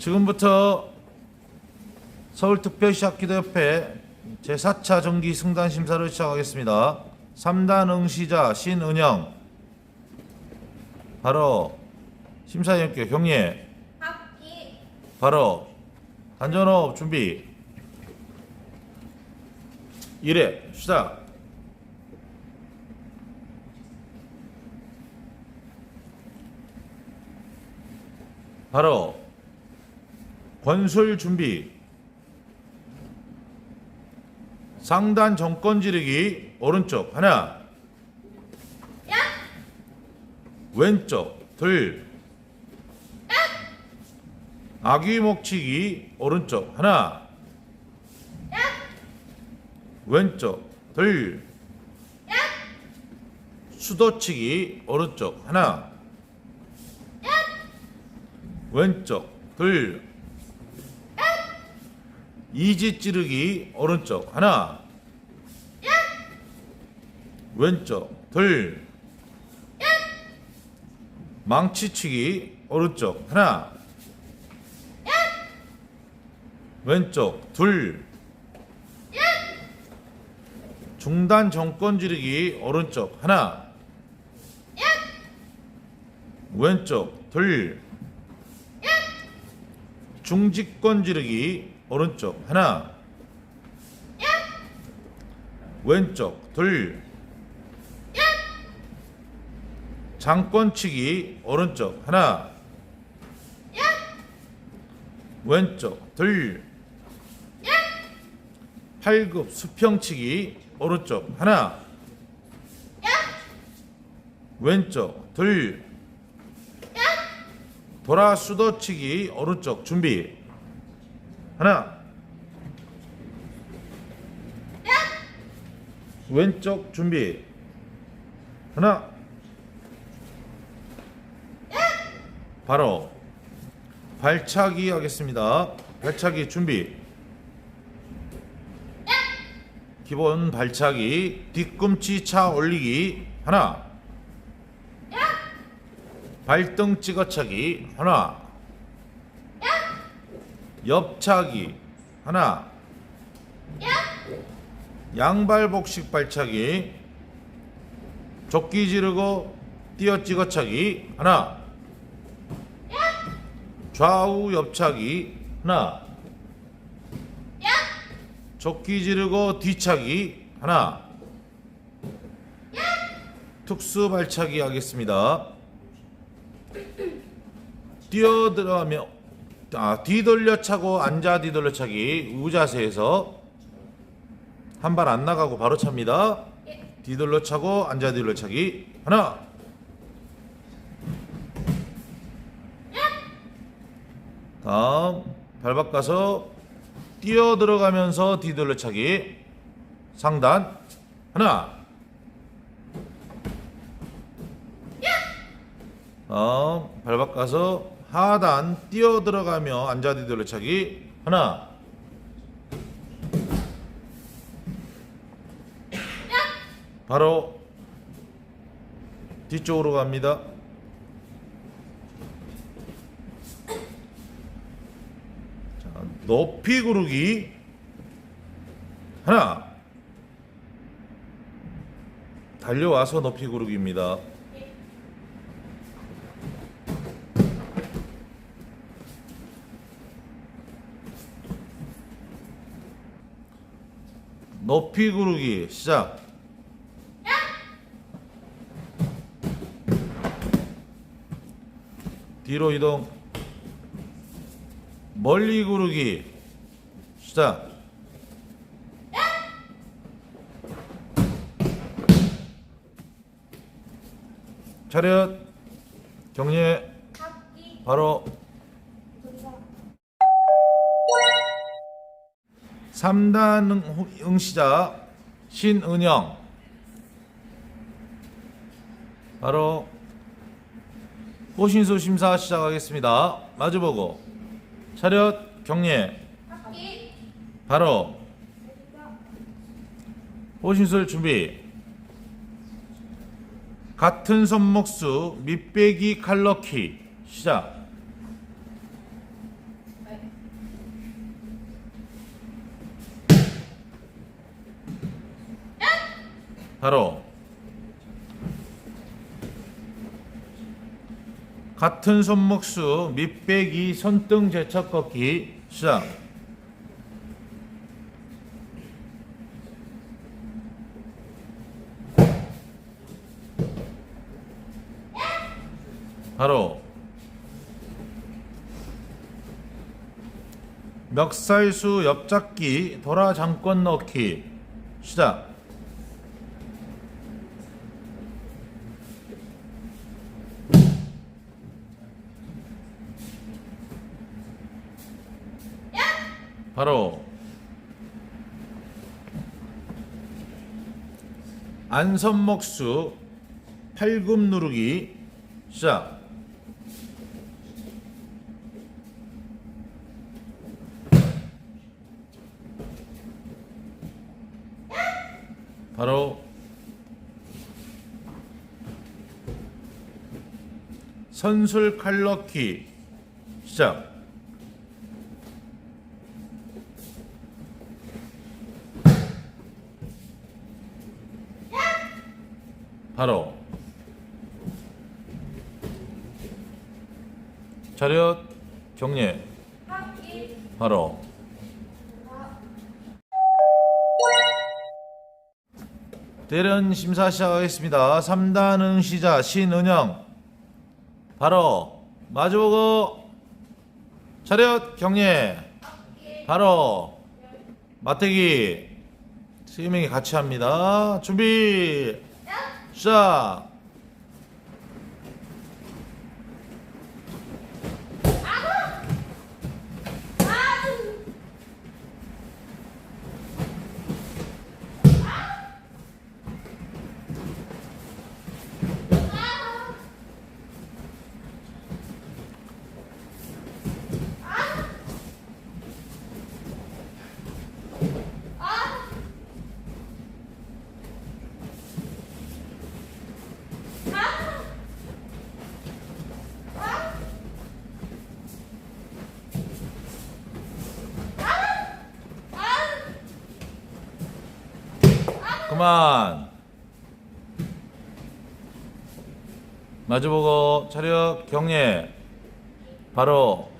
지금부터 서울특별시학기도협회 제4차 정기 승단 심사를 시작하겠습니다. 3단 응시자 신은영. 바로 심사위원께 경례. 바로 단전호흡 준비. 1회 시작. 바로 권술 준비. 상단 정권 지르기 오른쪽. 하나. 야 왼쪽. 둘. 아귀 목치기 오른쪽. 하나. 왼쪽. 둘. 수도치기 오른쪽. 하나. 왼쪽. 둘 이지 찌르기 오른쪽. 하나. 왼쪽. 둘. 망치치기 오른쪽. 하나. 왼쪽. 둘. 중단 정권 지르기 오른쪽. 하나. 왼쪽. 둘. 중직권 지르기 오른쪽 하나. 왼쪽 둘. 장권치기 오른쪽 하나. 왼쪽 둘. 팔급 수평치기 오른쪽 하나. 왼쪽 둘. 돌아 수도치기 오른쪽 준비 하나. 왼쪽 준비. 하나. 바로 발차기 하겠습니다. 발차기 준비. 기본 발차기 뒤꿈치 차 올리기. 하나. 발등 찍어차기. 하나 옆차기. 하나. 양발 복식 발차기. 조끼 지르고 뛰어 찍어 차기. 하나. 좌우 옆차기. 하나. 조끼 지르고 뒤차기. 하나. 특수 발차기 하겠습니다. 뛰어 들어가며 아, 뒤돌려 차고 앉아 뒤돌려 차기 우자세에서 한 발 안 나가고 바로 찹니다. 뒤돌려 차고 앉아 뒤돌려 차기 하나. 다음 발 바꿔서 뛰어 들어가면서 뒤돌려 차기 상단 하나. 다음 발 바꿔서 하단 뛰어 들어가며 앉아 뒤돌려 차기 하나 바로 뒤쪽으로 갑니다. 자, 높이 구르기 하나 달려와서 높이 구르기입니다. 높이 구르기 시작. 뒤로 이동. 멀리 구르기 시작. 차렷 경례 바로 3단 응- 응시자 신은영. 바로 호신수 심사 시작하겠습니다. 마주보고. 차렷 경례. 바로 호신술 준비. 같은 손목수 밑배기 칼넣기. 시작 바로 같은 손목수 밑배기 손등 제척 걷기 시작. 바로 멱살수 옆잡기 돌아 잠권 넣기 시작 바로 안선목수 팔굽 누르기 시작. 바로 선술 칼 넣기 시작 바로 차렷 경례 바로. 대련 심사 시작하겠습니다. 3단 응시자 신은영. 바로 마주보고. 차렷 경례 바로 마태기. 세 명이 같이 합니다. 준비 시작 그만. 마주보고 차렷 경례. 바로